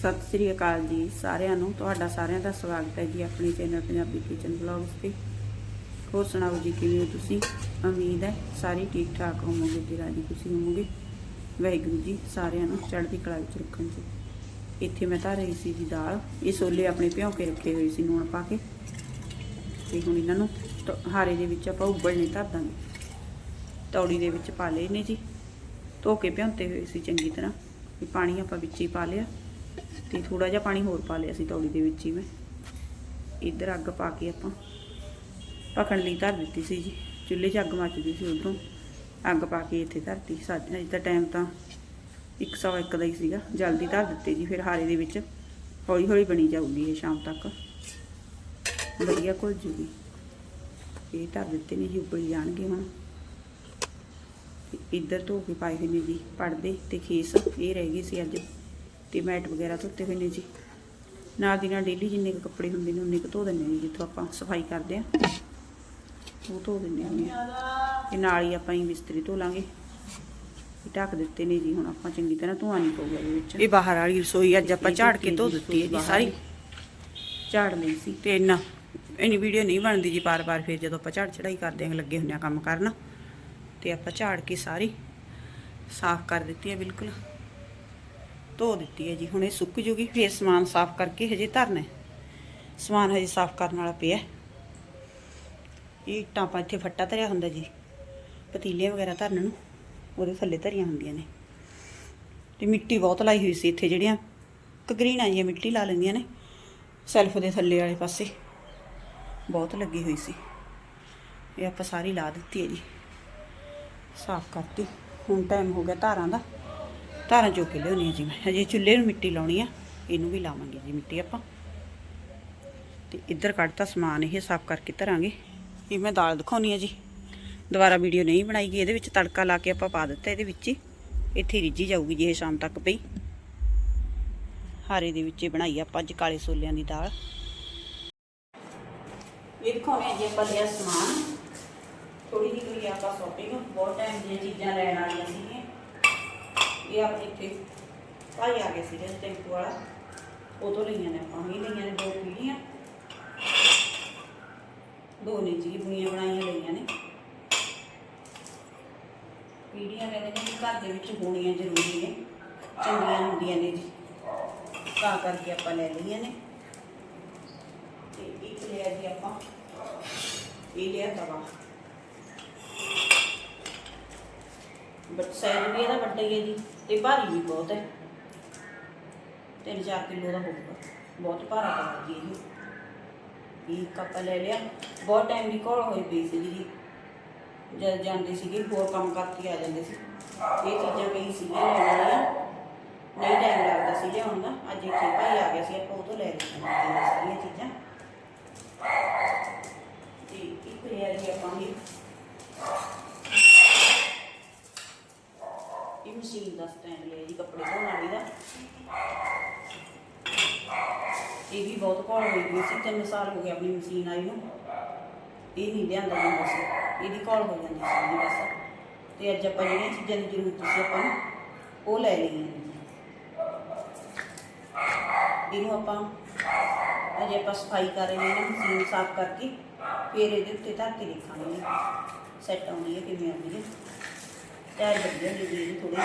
ਸਤਿ ਸ੍ਰੀ ਅਕਾਲ ਜੀ ਸਾਰਿਆਂ ਨੂੰ। ਤੁਹਾਡਾ ਸਾਰਿਆਂ ਦਾ ਸਵਾਗਤ ਹੈ ਜੀ ਆਪਣੇ ਚੈਨਲ ਪੰਜਾਬੀ ਕਿਚਨ ਬਲੌਗਸ ਤੇ। ਹੋਰ ਸੁਣਾਓ ਜੀ, ਕਿਵੇਂ ਹੋ ਤੁਸੀਂ? ਉਮੀਦ ਹੈ ਸਾਰੇ ਠੀਕ ਠਾਕ ਹੋਵੋਗੇ ਤੇ ਰਾਜੀ ਤੁਸੀਂ ਹੋਵੋਗੇ। ਵਾਹਿਗੁਰੂ ਜੀ ਸਾਰਿਆਂ ਨੂੰ ਚੜ੍ਹਦੀ ਕਲਾ ਵਿੱਚ ਰੱਖਣ ਜੀ। ਇੱਥੇ ਮੈਂ ਧਰ ਰਹੀ ਸੀ ਜੀ ਦਾਲ। ਇਹ ਛੋਲੇ ਆਪਣੇ ਭਿਉਂ ਕੇ ਰੱਖੇ ਹੋਏ ਸੀ ਨੂਣ ਪਾ ਕੇ। ਤੇ ਹੁਣ ਇਹਨਾਂ ਨੂੰ ਤ- ਹਾਰੇ ਦੇ ਵਿੱਚ ਆਪਾਂ ਉਬਲਣੇ ਧਰ ਦਾਂਗੇ। ਤੌੜੀ ਦੇ ਵਿੱਚ ਪਾ ਲਏ ਨੇ ਜੀ। ਧੋ ਕੇ ਭਿਉਂਤੇ ਹੋਏ ਸੀ ਚੰਗੀ ਤਰ੍ਹਾਂ। ਵੀ ਪਾਣੀ ਆਪਾਂ ਵਿੱਚ ਹੀ ਪਾ ਲਿਆ। ਤੇ ਥੋੜਾ ਜਿਹਾ ਪਾਣੀ ਹੋਰ ਪਾ ਲਿਆ ਸੀ ਤੌਲੀ ਦੇ ਵਿੱਚ ਹੀ ਮੈਂ। ਇੱਧਰ ਅੱਗ ਪਾ ਕੇ ਆਪਾਂ ਪਕਣ ਲਈ ਧਰ ਦਿੱਤੀ ਸੀ ਜੀ। ਚੁੱਲ੍ਹੇ 'ਚ ਅੱਗ ਮੱਚਦੀ ਸੀ ਉਦੋਂ। ਅੱਗ ਪਾ ਕੇ ਇੱਥੇ ਧਰਤੀ ਸਾਡੇ ਅੱਜ ਦਾ ਟਾਈਮ ਤਾਂ 101 ਦਾ ਹੀ ਸੀਗਾ। ਜਲਦੀ ਧਰ ਦਿੱਤੇ ਜੀ, ਫਿਰ ਹਾਰੇ ਦੇ ਵਿੱਚ ਹੌਲੀ ਹੌਲੀ ਬਣੀ ਜਾਊਗੀ ਇਹ ਸ਼ਾਮ ਤੱਕ। ਵਧੀਆ ਘੁਲ ਜੂਗੀ। ਇਹ ਧਰ ਦਿੱਤੇ ਨੇ ਜੀ ਉੱਬਲ ਜਾਣਗੇ ਹੁਣ। ਇੱਧਰ ਧੋ ਕੇ ਪਾਏ ਹੋਏ ਨੇ ਜੀ ਪੜਦੇ ਤੇ ਖੇਸ। ਇਹ ਰਹਿ ਗਈ ਸੀ ਅੱਜ। ਤੇ ਮੈਟ ਵਗੈਰਾ ਧੋਤੇ ਹੋਏ ਨੇ ਜੀ। ਨਾਲ ਦੀ ਨਾਲ ਡੇਲੀ ਜਿੰਨੇ ਕੁ ਕੱਪੜੇ ਹੁੰਦੇ ਨੇ ਉਨੇ ਕੁ ਧੋ ਦਿੰਦੇ ਨੇ ਜਿੱਥੋਂ ਆਪਾਂ ਸਫ਼ਾਈ ਕਰਦੇ ਆ ਉਹ ਧੋ ਦਿੰਦੇ ਹੁੰਦੇ ਆ। ਤੇ ਨਾਲ ਹੀ ਆਪਾਂ ਹੀ ਬਿਸਤਰੀ ਧੋ ਲਾਂਗੇ। ਇਹ ਢੱਕ ਦਿੱਤੇ ਨੇ ਜੀ ਹੁਣ ਆਪਾਂ ਚੰਗੀ ਤਰ੍ਹਾਂ ਧੋਆ ਨਹੀਂ ਪਊਗਾ ਇਹਦੇ ਵਿੱਚ। ਇਹ ਬਾਹਰ ਵਾਲੀ ਰਸੋਈ ਅੱਜ ਆਪਾਂ ਝਾੜ ਕੇ ਧੋ ਦਿੱਤੀ ਹੈ ਜੀ ਸਾਰੀ। ਝਾੜ ਲਈ ਸੀ। ਤੇ ਇੰਨਾ ਇਨੀ ਵੀਡੀਓ ਨਹੀਂ ਬਣਦੀ ਜੀ ਬਾਰ-ਬਾਰ ਫਿਰ ਜਦੋਂ ਆਪਾਂ ਝਾੜ ਚੜਾਈ ਕਰਦੇ ਆਂ ਲੱਗੇ ਹੁੰਦੇ ਆ ਕੰਮ ਕਰਨ। ਤੇ ਆਪਾਂ ਝਾੜ ਕੇ ਸਾਰੀ ਸਾਫ਼ ਕਰ ਦਿੱਤੀ ਹੈ ਬਿਲਕੁਲ। ਧੋ ਦਿੱਤੀ ਹੈ ਜੀ। ਹੁਣ ਇਹ ਸੁੱਕ ਜੂਗੀ, ਫਿਰ ਸਮਾਨ ਸਾਫ਼ ਕਰਕੇ ਹਜੇ ਧਰਨਾ ਸਮਾਨ ਹਜੇ ਸਾਫ਼ ਕਰਨ ਵਾਲਾ ਪਿਆ ਹੈ। ਇਹ ਇੱਟਾਂ ਆਪਾਂ ਇੱਥੇ ਫੱਟਾ ਧਰਿਆ ਹੁੰਦਾ ਜੀ। ਪਤੀਲੇ ਵਗੈਰਾ ਧਰਨ ਨੂੰ, ਉਹਦੇ ਥੱਲੇ ਧਰੀਆਂ ਹੁੰਦੀਆਂ ਨੇ। ਤੇ ਮਿੱਟੀ ਬਹੁਤ ਲਾਈ ਹੋਈ ਸੀ ਇੱਥੇ ਜਿਹੜੀਆਂ ਕਗਰੀਣਾ ਜਿਹੀਆਂ ਮਿੱਟੀ ਲਾ ਲੈਂਦੀਆਂ ਨੇ। ਸੈਲਫ ਦੇ ਥੱਲੇ ਵਾਲੇ ਪਾਸੇ ਬਹੁਤ ਲੱਗੀ ਹੋਈ ਸੀ। ਇਹ ਆਪਾਂ ਸਾਰੀ ਲਾ ਦਿੱਤੀ ਹੈ ਜੀ। ਸਾਫ਼ ਕਰਤੀ। ਹੁਣ ਟਾਈਮ ਹੋ ਗਿਆ ਧਾਰਾਂ ਦਾ। ਧਾਰਾਂ ਚੁੱਕ ਕੇ ਲਿਆਉਣੀ ਹੈ ਜੀ ਮੈਂ। ਹਜੇ ਚੁੱਲ੍ਹੇ ਨੂੰ ਮਿੱਟੀ ਲਾਉਣੀ ਆ। ਇਹਨੂੰ ਵੀ ਲਾਵਾਂਗੇ ਜੀ ਮਿੱਟੀ ਆਪਾਂ। ਤੇ ਇੱਧਰ ਕੱਢਤਾ ਸਮਾਨ ਇਹ, ਸਾਫ਼ ਕਰਕੇ ਧਰਾਂਗੇ। ਇਹ ਮੈਂ ਦਾਲ ਦਿਖਾਉਣੀ ਆ ਜੀ। ਦੁਬਾਰਾ ਵੀਡੀਓ ਨਹੀਂ ਬਣਾਈ ਗਈ ਇਹਦੇ ਵਿੱਚ ਤੜਕਾ ਲਾ ਕੇ ਆਪਾਂ ਪਾ ਦਿੱਤਾ ਇਹਦੇ ਵਿੱਚ ਹੀ। ਇੱਥੇ ਰਿੱਝੀ ਜਾਊਗੀ ਜੀ ਇਹ ਸ਼ਾਮ ਤੱਕ ਪਈ। ਹਾਰੇ ਦੇ ਵਿੱਚ ਬਣਾਈ ਆਪਾਂ ਅੱਜ ਕਾਲੇ ਛੋਲਿਆਂ ਦੀ ਦਾਲ। ਇਹ ਦਿਖਾਉਣੇ ਜੀ ਆਪਾਂ ਲਿਆ ਸਮਾਨ। ਥੋੜੀ ਜਿਹੀ ਕਰੀ ਆਪਾਂ ਸ਼ੋਪਿੰਗ ਬਹੁਤ ਟਾਈਮ ਦੀਆਂ ਚੀਜ਼ਾਂ ਲੈਣ ਵਾਲੀਆਂ ਸੀਗੀਆਂ। ਇਹ ਆਪਣੇ ਇੱਥੇ ਭਾਈ ਆ ਗਏ ਸੀਗੇ ਟੈਂਪੂ ਵਾਲਾ। ਉਹ ਤੋਂ ਲਈਆਂ ਨੇ ਆਪਾਂ, ਇਹ ਲਈਆਂ ਨੇ ਦੋ ਪੀੜੀਆਂ। ਦੋ ਨੇ ਜੀ, ਬੁਣੀਆਂ ਬਣਾਈਆਂ ਲਈਆਂ ਨੇ। ਪੀੜੀਆਂ ਕਹਿੰਦੇ ਨੇ ਘਰ ਦੇ ਵਿੱਚ ਹੋਣੀਆਂ ਜ਼ਰੂਰੀ ਨੇ, ਚੰਗੀਆਂ ਹੁੰਦੀਆਂ ਨੇ ਜੀ। ਤਾਂ ਕਰਕੇ ਆਪਾਂ ਲੈ ਲਈਆਂ ਨੇ। ਤੇ ਇੱਕ ਲਿਆ ਜੀ ਆਪਾਂ, ਇਹ ਲਿਆ ਤਵਾ। ਬਟ ਸਾਈਜ਼ ਵੀ ਇਹਦਾ ਵੱਡਾ ਹੀ ਹੈ ਜੀ, ਤੇ ਭਾਰੀ ਵੀ ਬਹੁਤ ਹੈ। 3-4 ਕਿਲੋ ਦਾ ਹੋਊਗਾ। ਬਹੁਤ ਭਾਰਾ ਤਵਾ ਜੀ ਇਹ ਇਹ ਕੱਪ ਲੈ ਲਿਆ। ਬਹੁਤ ਟਾਈਮ ਦੀ ਕੋਲ ਹੋਈ ਪਈ ਸੀ ਜੀ। ਜਦ ਜਾਂਦੇ ਸੀਗੇ, ਹੋਰ ਕੰਮ ਕਰਕੇ ਆ ਜਾਂਦੇ ਸੀ। ਇਹ ਚੀਜ਼ਾਂ ਕਈ ਸੀਗੀਆਂ ਲੈਣ ਨਹੀਂ ਟਾਈਮ ਲੱਗਦਾ ਸੀ ਲਿਆਉਣ ਦਾ। ਅੱਜ ਇੱਥੇ ਭਾਈ ਆ ਗਿਆ ਸੀ, ਆਪਾਂ ਉਹ ਤੋਂ ਲੈ ਲਈਆਂ ਸਾਰੀਆਂ ਚੀਜ਼ਾਂ। ਤੇ ਇੱਕ ਲਿਆ ਜੀ ਆਪਾਂ ਇਹ ਮਸ਼ੀਨ ਦਾ ਸਟੈਂਡ ਲਿਆ ਜੀ ਕੱਪੜੇ ਧੋਣ ਵਾਲੀ ਦਾ। ਇਹ ਵੀ ਬਹੁਤ ਘੋਲ ਹੋਈ ਗਈ ਸੀ, ਤਿੰਨ ਸਾਲ ਹੋ ਗਏ ਆਪਣੀ ਮਸ਼ੀਨ ਆਈ ਨੂੰ। ਇਹ ਨਹੀਂ ਲਿਆਂਦਾ ਜਾਂਦਾ ਸੀ ਇਹਦੀ ਕੋਲ ਹੋ ਜਾਂਦੀ ਸੀ ਬਸ। ਤੇ ਅੱਜ ਆਪਾਂ ਜਿਹੜੀਆਂ ਚੀਜ਼ਾਂ ਦੀ ਜ਼ਰੂਰਤ ਸੀ ਆਪਾਂ ਨੂੰ, ਉਹ ਲੈ ਲਈਆਂ ਇਹਨੂੰ ਆਪਾਂ, ਅਜੇ ਆਪਾਂ ਸਫ਼ਾਈ ਕਰ ਰਹੇ ਨੇ ਮਸ਼ੀਨ ਸਾਫ਼ ਕਰਕੇ ਫਿਰ ਇਹਦੇ ਉੱਤੇ ਧਰ ਕੇ ਦੇਖਾਂਗੇ ਸੈੱਟ ਆਉਣੀ ਹੈ ਕਿਵੇਂ ਆਉਂਦੀ ਹੈ। ਟਾਇਰ ਵਧੀਆ ਨੇ ਜੀ ਥੋੜੇ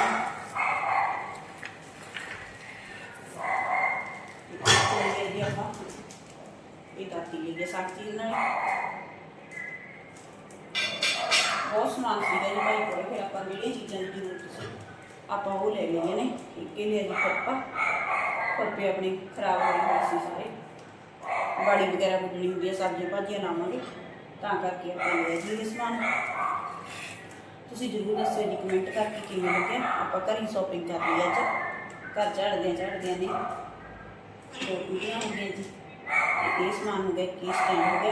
ਜਿਹੇ। ਜੀ ਆਪਾਂ ਇਹ ਦਾਤੀ ਲਈ ਹੈ ਸਾਡੀ ਚੀਜ਼ ਨਾਲ ਬਹੁਤ ਸਮਾਨ ਸੀਗਾ ਜੀ ਭਾਈ ਕੋਲ, ਫਿਰ ਆਪਾਂ ਜਿਹੜੀਆਂ ਚੀਜ਼ਾਂ ਦੀ ਜ਼ਰੂਰਤ ਸੀ, ਆਪਾਂ ਉਹ ਲੈ ਲਈਆਂ ਨੇ। ਇੱਕ ਇਹ ਲਿਆ ਜੀ ਖੱਪਾ ਖੱਪੇ ਆਪਣੀ ਖਰਾਬ ਹੋਏ ਹੋਏ ਸੀ ਸਾਰੇ। ਬਾੜੀ ਵਗੈਰਾ ਗੁੱਡਣੀ ਹੁੰਦੀ ਹੈ ਸਬਜ਼ੀਆਂ ਭਾਜੀਆਂ ਲਾਵਾਂਗੇ। ਤਾਂ ਕਰਕੇ ਆਪਾਂ ਲਿਆ ਜੀ ਇਹ ਸਮਾਨ। ਤੁਸੀਂ ਜ਼ਰੂਰ ਦੱਸਿਓ ਜੀ ਕਮੈਂਟ ਕਰਕੇ ਕਿਵੇਂ ਲੱਗਿਆ ਆਪਾਂ ਘਰੀ ਸ਼ਾਪਿੰਗ ਕਰ ਲਈ ਅੱਜ। ਘਰ ਝਾੜਦਿਆਂ ਝੜਦੇ ਨੇ ਦੋ। ਕੁੜੀਆਂ ਹੋ ਗਈਆਂ ਜੀ। ਇਹ ਸਮਾਨ ਹੋ ਗਿਆ ਕੀ ਸਟੈਂਡ ਹੋ ਗਿਆ।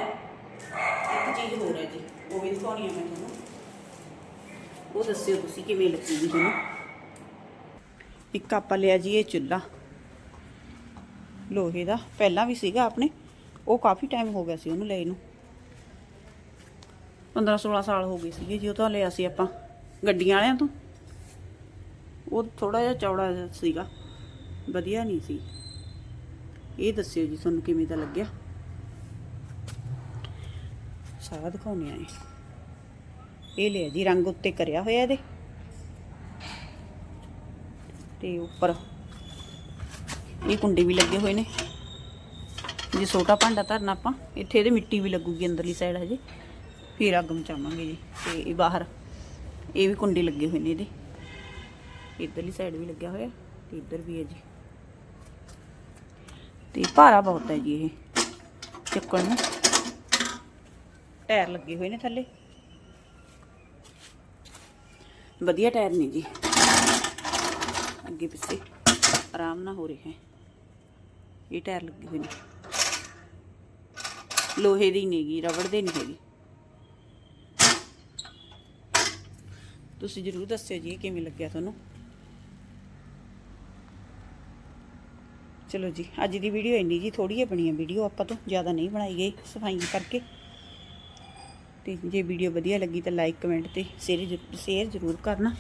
ਇੱਕ ਚੀਜ਼ ਹੋਰ ਹੈ ਜੀ, ਉਹ ਵੀ ਦਿਖਾਉਣੀ ਹੈ ਮੈਂ ਤੁਹਾਨੂੰ। ਉਹ ਦੱਸਿਓ ਤੁਸੀਂ ਕਿਵੇਂ ਲੱਗੀ ਜੀ ਤੁਹਾਨੂੰ ਇੱਕ ਆਪਾਂ ਲਿਆ ਜੀ ਇਹ ਚੁੱਲ੍ਹਾ। ਲੋਹੇ ਦਾ। ਪਹਿਲਾਂ ਵੀ ਸੀਗਾ ਆਪਣੇ। ਉਹ ਕਾਫੀ ਟਾਈਮ ਹੋ ਗਿਆ ਸੀ ਉਹਨੂੰ ਲਏ ਨੂੰ। 15 16 ਸਾਲ ਹੋ ਗਏ ਸੀਗੇ ਜੀ, ਉਹ ਤਾਂ ਲਿਆ ਸੀ ਆਪਾਂ। ਗੱਡੀਆਂ ਵਾਲਿਆਂ ਤੋਂ। ਉਹ ਥੋੜਾ ਜਿਹਾ ਚੌੜਾ ਜਿਹਾ ਸੀਗਾ। ਵਧੀਆ ਨਹੀਂ ਸੀ। ਇਹ ਦੱਸਿਓ ਜੀ, ਤੁਹਾਨੂੰ ਕਿਵੇਂ ਦਾ ਲੱਗਿਆ? ਸਾਰਾ ਦਿਖਾਉਣੇ ਆਏ ਇਹ ਲਿਆ ਜੀ, ਰੰਗ ਉੱਤੇ ਕਰਿਆ ਹੋਇਆ ਇਹਦੇ। ਤੇ ਉੱਪਰ ਇਹ ਕੁੰਡੇ ਵੀ ਲੱਗੇ ਹੋਏ ਨੇ। ਜੇ ਛੋਟਾ ਭਾਂਡਾ ਧਰਨਾ ਆਪਾਂ, ਇੱਥੇ ਇਹਦੇ ਮਿੱਟੀ ਵੀ ਲੱਗੂਗੀ ਅੰਦਰਲੀ ਸਾਈਡ ਹਜੇ। ਫਿਰ ਅੱਗ ਮਚਾਵਾਂਗੇ ਜੀ, ਤੇ ਇਹ ਬਾਹਰ, ਇਹ ਵੀ ਕੁੰਡੇ ਲੱਗੇ ਹੋਏ ਨੇ ਇਹਦੇ। ਇੱਧਰਲੀ ਸਾਈਡ ਵੀ ਲੱਗਿਆ ਹੋਇਆ, ਤੇ ਇੱਧਰ ਵੀ ਹੈ ਜੀ। ਤੇ ਭਾਰਾ ਬਹੁਤ ਹੈ ਜੀ ਇਹ, ਚੱਕਣ ਨੂੰ। ਟਾਇਰ ਲੱਗੇ ਹੋਏ ਨੇ ਥੱਲੇ। ਵਧੀਆ ਟਾਇਰ ਨੇ ਜੀ। ਅੱਗੇ ਪਿੱਛੇ ਆਰਾਮ ਨਾਲ ਹੋ ਰਿਹਾ ਹੈ। ਇਹ ਟਾਇਰ ਲੱਗੇ ਹੋਏ ਨੇ। ਲੋਹੇ ਦੀ ਨਹੀਂਗੀ ਰਬੜ ਦੇ ਨਹੀਂ ਹੈਗੀ। ਤੁਸੀਂ ਜਰੂਰ ਦੱਸਿਓ ਜੀ ਕਿਵੇਂ ਲੱਗਿਆ ਤੁਹਾਨੂੰ? ਚਲੋ ਜੀ, ਅੱਜ ਦੀ ਵੀਡੀਓ ਇੰਨੀ ਜੀ ਥੋੜੀ ਜਿਹੀ ਬਣੀ ਹੈ ਵੀਡੀਓ ਆਪਾਂ ਤੋਂ ਜ਼ਿਆਦਾ ਨਹੀਂ ਬਣਾਈ ਗਈ ਸਫ਼ਾਈ ਕਰਕੇ। ਤੇ ਜੇ ਵੀਡੀਓ ਵਧੀਆ ਲੱਗੀ ਤਾਂ ਲਾਈਕ ਕਮੈਂਟ ਤੇ ਸ਼ੇਅਰ ਸ਼ੇਅਰ ਜ਼ਰੂਰ ਕਰਨਾ।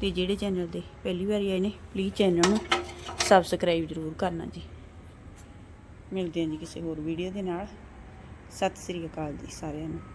ਤੇ ਜਿਹੜੇ ਚੈਨਲ ਤੇ ਪਹਿਲੀ ਵਾਰੀ ਆਏ ਨੇ ਪਲੀਜ਼ ਚੈਨਲ ਨੂੰ ਸਬਸਕ੍ਰਾਈਬ ਜ਼ਰੂਰ ਕਰਨਾ ਜੀ। ਮਿਲਦੇ ਹਾਂ ਜੀ ਕਿਸੇ ਹੋਰ ਵੀਡੀਓ ਦੇ ਨਾਲ। ਸਤਿ ਸ੍ਰੀ ਅਕਾਲ ਜੀ ਸਾਰਿਆਂ ਨੂੰ।